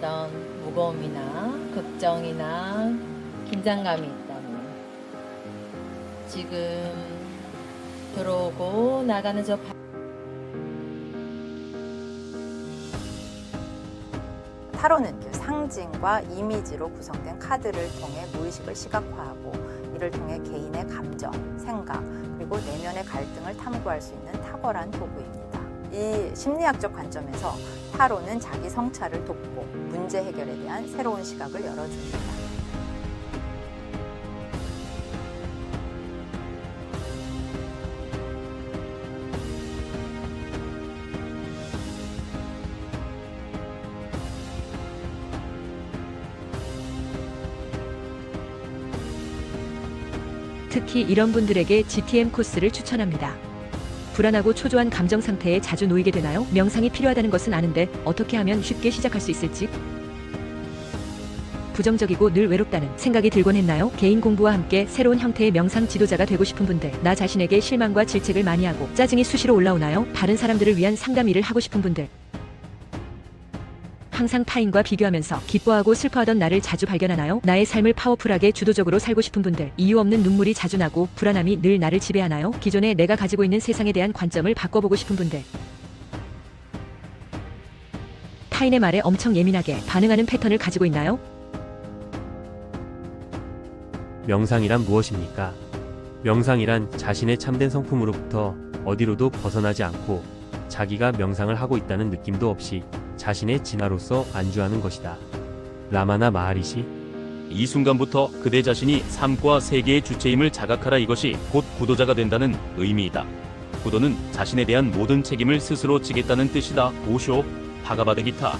어떤 무거움이나 걱정이나 긴장감이 있다면 지금 들어오고 나가는 저 바- 타로는 그 상징과 이미지로 구성된 카드를 통해 무의식을 시각화하고 이를 통해 개인의 감정, 생각, 그리고 내면의 갈등을 탐구할 수 있는 탁월한 도구입니다. 이 심리학적 관점에서 타로는 자기 성찰을 돕고 문제 해결에 대한 새로운 시각을 열어줍니다. 특히 이런 분들에게 GTM 코스를 추천합니다. 불안하고 초조한 감정 상태에 자주 놓이게 되나요? 명상이 필요하다는 것은 아는데 어떻게 하면 쉽게 시작할 수 있을지? 부정적이고 늘 외롭다는 생각이 들곤 했나요? 개인 공부와 함께 새로운 형태의 명상 지도자가 되고 싶은 분들, 나 자신에게 실망과 질책을 많이 하고 짜증이 수시로 올라오나요? 다른 사람들을 위한 상담 일을 하고 싶은 분들, 항상 타인과 비교하면서 기뻐하고 슬퍼하던 나를 자주 발견하나요? 나의 삶을 파워풀하게 주도적으로 살고 싶은 분들, 이유 없는 눈물이 자주 나고 불안함이 늘 나를 지배하나요? 기존에 내가 가지고 있는 세상에 대한 관점을 바꿔보고 싶은 분들, 타인의 말에 엄청 예민하게 반응하는 패턴을 가지고 있나요? 명상이란 무엇입니까? 명상이란 자신의 참된 성품으로부터 어디로도 벗어나지 않고 자기가 명상을 하고 있다는 느낌도 없이 자신의 진화로서 안주하는 것이다. 라마나 마하리시 이 순간부터 그대 자신이 삶과 세계의 주체임을 자각하라 이것이 곧 구도자가 된다는 의미이다. 구도는 자신에 대한 모든 책임을 스스로 지겠다는 뜻이다. 오쇼, 바가바드 기타.